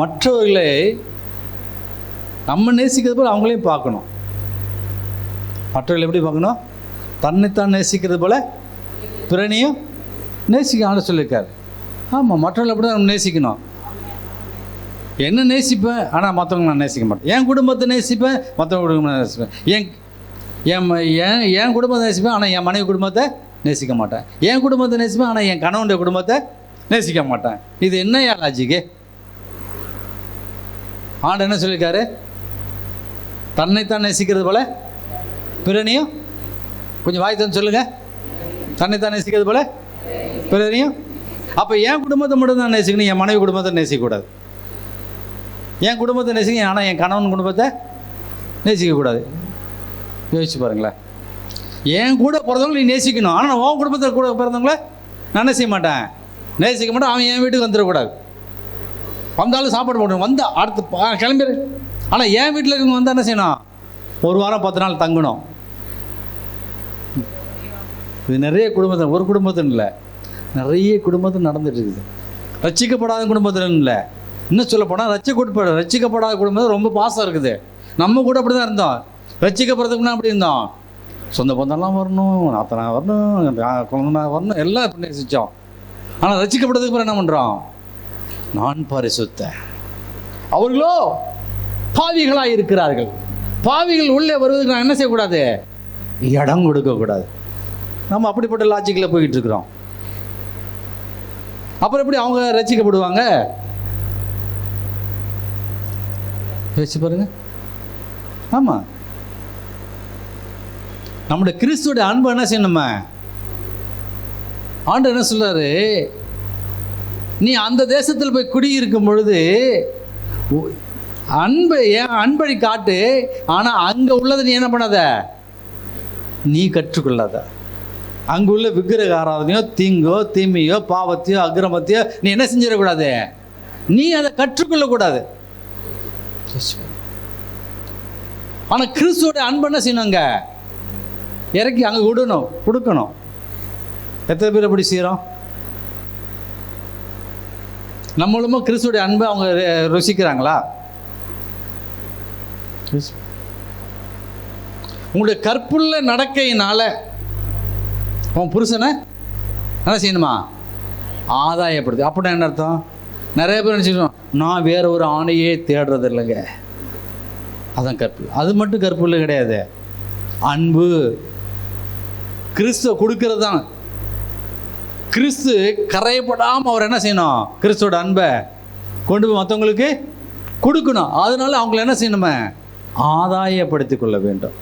மற்றவர்களை நம்ம நேசிக்கிறது போல் அவங்களையும் பார்க்கணும். மற்றவர்களை எப்படி பார்க்கணும்? தன்னைத்தான் நேசிக்கிறது போல் பிறனையும் நேசிக்க ஆண்டு சொல்லியிருக்காரு. ஆமாம் மற்றவர்களை அப்படி தான் நம்ம நேசிக்கணும். என்ன நேசிப்பேன்? ஆனால் மற்றவங்க நான் நேசிக்க மாட்டேன். என் குடும்பத்தை நேசிப்பேன் மற்றவங்க குடும்பத்தை நேசிப்பேன். என் என் என் என் குடும்பத்தை நேசிப்பேன் ஆனால் என் மனைவி குடும்பத்தை நேசிக்க மாட்டேன். என் குடும்பத்தை நேசிப்பேன் ஆனால் என் கணவனுடைய குடும்பத்தை நேசிக்க மாட்டேன். இது என்ன ஏன் லாஜிக்கு ஆண்டு என்ன சொல்லியிருக்காரு? தன்னைத்தான் நேசிக்கிறது போல? பிறனையும்? கொஞ்சம் வாய் தந்து சொல்லுங்க. தன்னைத்தான் நேசிக்கிறது போல? பிறனையும்? அப்போ என் குடும்பத்தை மட்டும் தான் நேசிக்கணும் என் மனைவி குடும்பத்தை நேசிக்கக்கூடாது. என் குடும்பத்தை நேசிக்க ஆனால் என் கணவன் குடும்பத்தை நேசிக்கக்கூடாது. யோசிச்சு பாருங்களேன். என் கூட பிறந்தவங்களை நீ நேசிக்கணும். ஆனால் உன் குடும்பத்தில் கூட பிறந்தவங்கள நான் நேசிக்க மாட்டேன். நேசிக்க மாட்டேன் அவன் என் வீட்டுக்கு வந்துடக்கூடாது. வந்தாலும் சாப்பாடு போடணும். வந்து அடுத்து கிளம்பிடு ஆனால் என் வீட்டில் இருக்கவங்க வந்தால் என்ன செய்யணும்? ஒரு வாரம் பத்து நாள் தங்கணும். இது நிறைய குடும்பத்தில் ஒரு குடும்பத்தின் இல்லை. நிறைய குடும்பத்தில் நடந்துட்டு இருக்குது. ரட்சிக்கப்படாத குடும்பத்தில் இல்லை. இன்னும் சொல்ல போனால் ரட்சிக்கப்பட ரட்சிக்கப்படாத குடும்பத்தில் ரொம்ப பாசம் இருக்குது. நம்ம கூட அப்படி தான் இருந்தோம் ரட்சிக்கப்படுறதுக்கு அப்படி இருந்தோம். சொந்த பந்தம்லாம் வரணும் நாத்தனா வரணும் குழந்தைனா வரணும் எல்லாம் இப்படி நேசித்தோம் ஆனால் ரசிக்கப்படுறதுக்கு அப்புறம் என்ன பண்ணுறோம் நான் பரிசுத்த அவர்களோ பாவிகளாக இருக்கிறார்கள். பாவிகள் உள்ளே வருவதுக்கு நான் என்ன செய்யக்கூடாது? இடம் கொடுக்கக்கூடாது. நம்ம அப்படிப்பட்ட லாஜிக்கில் போயிட்டு இருக்கிறோம். அப்புறம் எப்படி அவங்க ரசிக்கப்படுவாங்க? யோசிச்சு பாருங்க. ஆமாம் நம்முடைய கிறிஸ்துவோட அன்பு என்ன செய்யணும்? ஆண்டு என்ன சொல்றாரு? நீ அந்த தேசத்தில் போய் குடியிருக்கும் பொழுது உ- அன்பை ஏன் அன்பை காட்டு ஆனால் அங்கே உள்ளதை நீ என்ன பண்ணாத? நீ கற்றுக்கொள்ளாத. அங்கே உள்ள விக்கிரக ஆராதனையோ தீங்கோ தீமையோ பாவத்தையோ அக்கிரமத்தையோ நீ என்ன செஞ்சிடக்கூடாது? நீ அதை கற்றுக்கொள்ளக்கூடாது. ஆனால் கிறிஸ்துவோட அன்பு என்ன செய்யணுங்க இறக்கி அங்கே விடணும் கொடுக்கணும். எத்தனை பேர் எப்படி செய்கிறோம் நம்மளும் கிறிஸ்துவோட அன்பை அவங்க ருசிக்கிறாங்களா? ருசி- உங்களுடைய கற்புள்ள நடக்கையினால உன் புருஷனை என்ன செய்யணுமா? ஆதாயப்படுது அப்படின்னா என்ன அர்த்தம்? நிறைய பேர் நினச்சிக்கணும் நான் வேற ஒரு ஆணையே தேடுறது இல்லைங்க. அதான் கற்பு. அது மட்டும் கற்புள்ள கிடையாது. அன்பு. கிறிஸ்துவ கொடுக்கறது தான் கிறிஸ்து கரையப்படாமல் அவர் என்ன செய்யணும்? கிறிஸ்துவோட அன்பை கொண்டு போய் மற்றவங்களுக்கு கொடுக்கணும். அதனால அவங்கள என்ன செய்யணுமே? ஆதாயப்படுத்தி கொள்ள வேண்டும்.